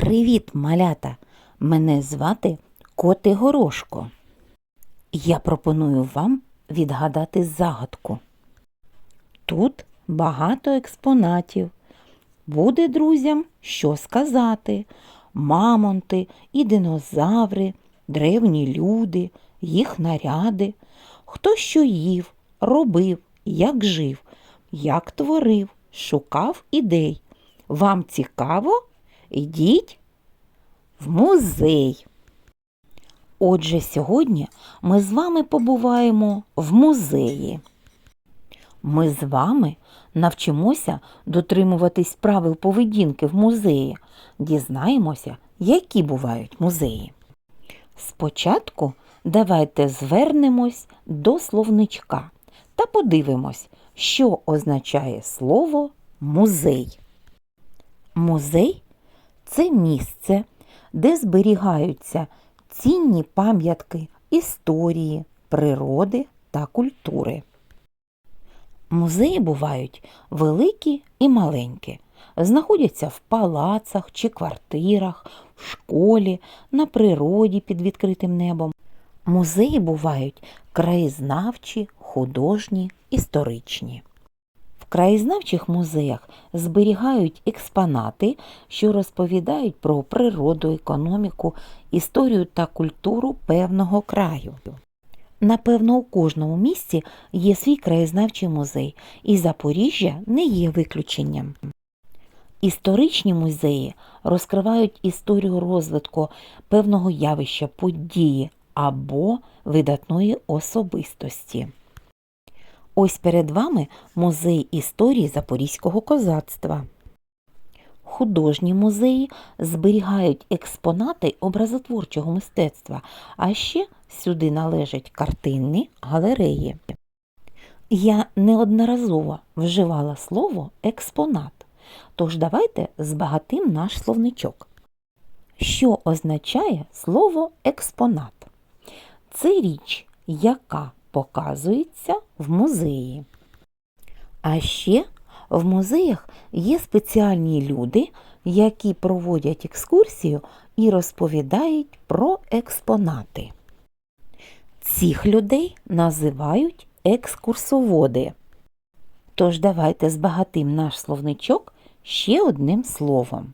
Привіт, малята! Мене звати Коти Горошко. Я пропоную вам відгадати загадку. Тут багато експонатів. Буде друзям що сказати. Мамонти і динозаври, древні люди, їх наряди. Хто що їв, робив, як жив, як творив, шукав ідей. Вам цікаво? Ідіть в музей. Отже, сьогодні ми з вами побуваємо в музеї. Ми з вами навчимося дотримуватись правил поведінки в музеї, дізнаємося, які бувають музеї. Спочатку давайте звернемось до словничка та подивимось, що означає слово музей. Музей це місце, де зберігаються цінні пам'ятки історії, природи та культури. Музеї бувають великі і маленькі, знаходяться в палацах чи квартирах, в школі, на природі під відкритим небом. Музеї бувають краєзнавчі, художні, історичні. В краєзнавчих музеях зберігають експонати, що розповідають про природу, економіку, історію та культуру певного краю. Напевно, у кожному місці є свій краєзнавчий музей, і Запоріжжя не є виключенням. Історичні музеї розкривають історію розвитку певного явища, події або видатної особистості. Ось перед вами музей історії Запорізького козацтва. Художні музеї зберігають експонати образотворчого мистецтва, а ще сюди належать картинні галереї. Я неодноразово вживала слово експонат, тож давайте збагатим наш словничок. Що означає слово експонат? Це річ, яка показується в музеї. А ще в музеях є спеціальні люди, які проводять екскурсію і розповідають про експонати. Цих людей називають екскурсоводи. Тож давайте збагатим наш словничок ще одним словом.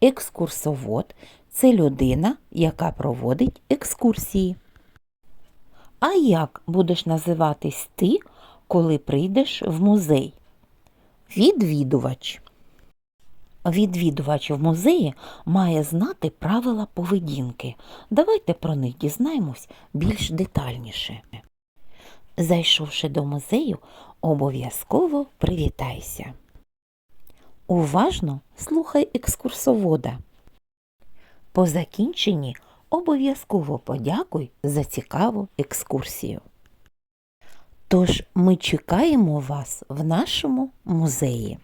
Екскурсовод це людина, яка проводить екскурсії. А як будеш називатись ти, коли прийдеш в музей? Відвідувач. Відвідувач в музеї має знати правила поведінки. Давайте про них дізнаємось більш детальніше. Зайшовши до музею, обов'язково привітайся. Уважно слухай екскурсовода. По закінченні обов'язково подякуй за цікаву екскурсію. Тож ми чекаємо вас в нашому музеї.